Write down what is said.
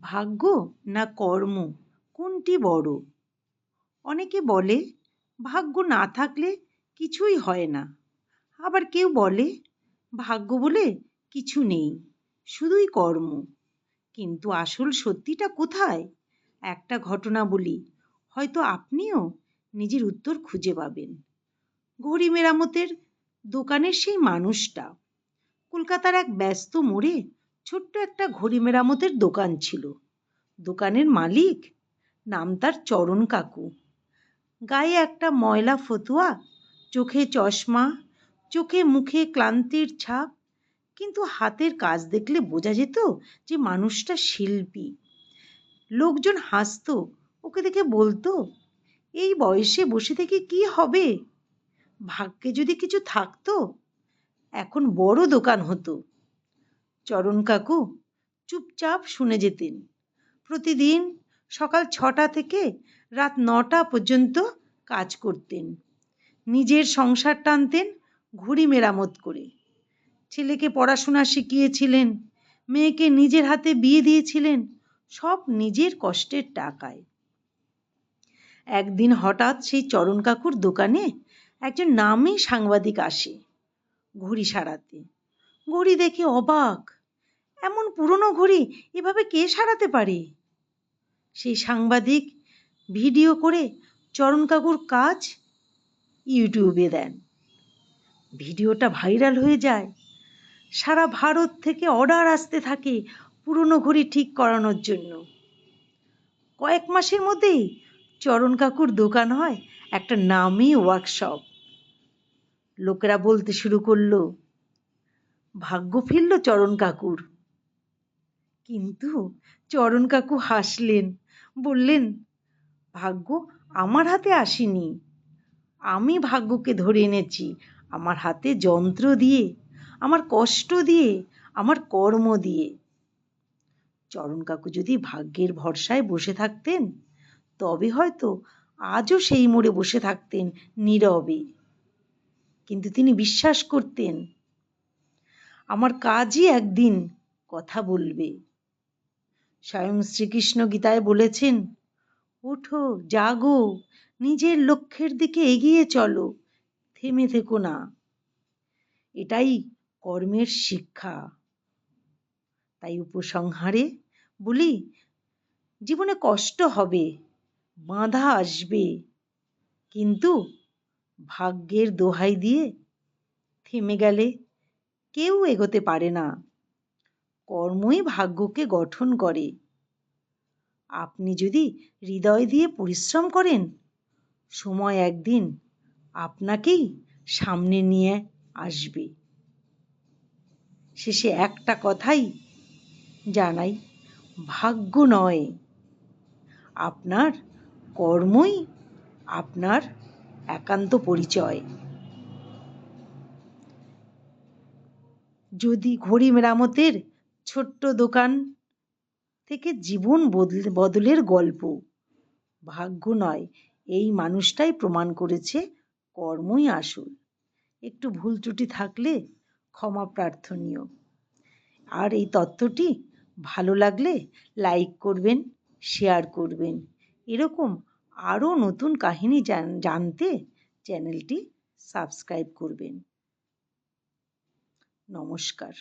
ভাগ্য না কর্ম? কোনটি বড়? অনেকে বলে, ভাগ্য না থাকলে কিছুই হয় না। আবার কেউ বলে, ভাগ্য বলে কিছু নেই, শুধুই কর্ম। কিন্তু আসল সত্যিটা কোথায়? একটা ঘটনা বলি, হয়তো আপনিও নিজের উত্তর খুঁজে পাবেন। ঘড়ি মেরামতের দোকানের সেই মানুষটা। কলকাতার এক ব্যস্ত মোড়ে ছোট্ট একটা ঘড়ি মেরামতের দোকান ছিল। দোকানের মালিক নাম তার চরণ কাকু। গায়ে একটা ময়লা ফতুয়া, চোখে চশমা, চোখে মুখে ক্লান্তির ছাপ, কিন্তু হাতের কাজ দেখলে বোঝা যেত যে মানুষটা শিল্পী। লোকজন হাসতো, ওকে দেখে বলতো, এই বয়সে বসে থেকে কি হবে? ভাগ্যে যদি কিছু থাকতো, এখন বড় দোকান হতো। চরণ কাকু চুপচাপ শুনে যেতেন। প্রতিদিন সকাল ছটা থেকে রাত নটা পর্যন্ত কাজ করতেন। নিজের সংসার টানতেন ঘুড়ি মেরামত করে। ছেলেকে পড়াশোনা শিখিয়েছিলেন, মেয়েকে নিজের হাতে বিয়ে দিয়েছিলেন, সব নিজের কষ্টের টাকায়। একদিন হঠাৎ সেই চরণ কাকুর দোকানে একজন নামী সাংবাদিক আসে ঘড়ি সারাতে। ঘড়ি দেখে অবাক এমন পুরনো ঘড়ি এভাবে কে সারাতে পারে? সেই সাংবাদিক ভিডিও করে চরণ কাকুর কাজ ইউটিউবে দেন। ভিডিওটা ভাইরাল হয়ে যায়। সারা ভারত থেকে অর্ডার আসতে থাকে পুরনো ঘড়ি ঠিক করানোর জন্য। কয়েক মাসের মধ্যেই চরণ কাকুর দোকান হয় একটা নামি ওয়ার্কশপ। লোকেরা বলতে শুরু করল, ভাগ্য ফিরল চরণ কাকুর। কিন্তু চরণ কাকু হাসলেন, বললেন, ভাগ্য আমার হাতে আসেনি। আমি ভাগ্যকে ধরে এনেছি। আমার হাতে যন্ত্র দিয়ে, আমার কষ্ট দিয়ে, আমার কর্ম দিয়ে। চরণ কাকু যদি ভাগ্যের ভরসায় বসে থাকতেন, তবে হয়তো আজও সেই মোড়ে বসে থাকতেন নীরবে। কিন্তু তিনি বিশ্বাস করতেন, আমার কাজই একদিন কথা বলবে। স্বয়ং শ্রীকৃষ্ণ গীতায় বলেছেন, ওঠো, জাগো, নিজের লক্ষ্যের দিকে এগিয়ে চলো, থেমে থেকো না। এটাই কর্মের শিক্ষা। তাই উপসংহারে বলি, জীবনে কষ্ট হবে, বাঁধা আসবে, কিন্তু ভাগ্যের দোহাই দিয়ে থেমে গেলে কেউ এগোতে পারে না। কর্মই ভাগ্যকে গঠন করে। আপনি যদি হৃদয় দিয়ে পরিশ্রম করেন, সময় একদিন আপনাকেই সামনে নিয়ে আসবে। শেষে একটা কথাই জানাই, ভাগ্য নয়। আপনার কর্মই আপনার একান্ত পরিচয়। যদি ঘড়ি মেরামতের ছোট্ট দোকান থেকে জীবন বদলে, বদলের গল্প। ভাগ্য নয়, এই মানুষটাই প্রমাণ করেছে কর্মই আসল। একটু ভুল ত্রুটি থাকলে ক্ষমা প্রার্থনীয়। আর এই তথ্যটি ভালো লাগলে লাইক করবেন, শেয়ার করবেন। এরকম আরও নতুন কাহিনী জানতে চ্যানেলটি সাবস্ক্রাইব করবেন। নমস্কার।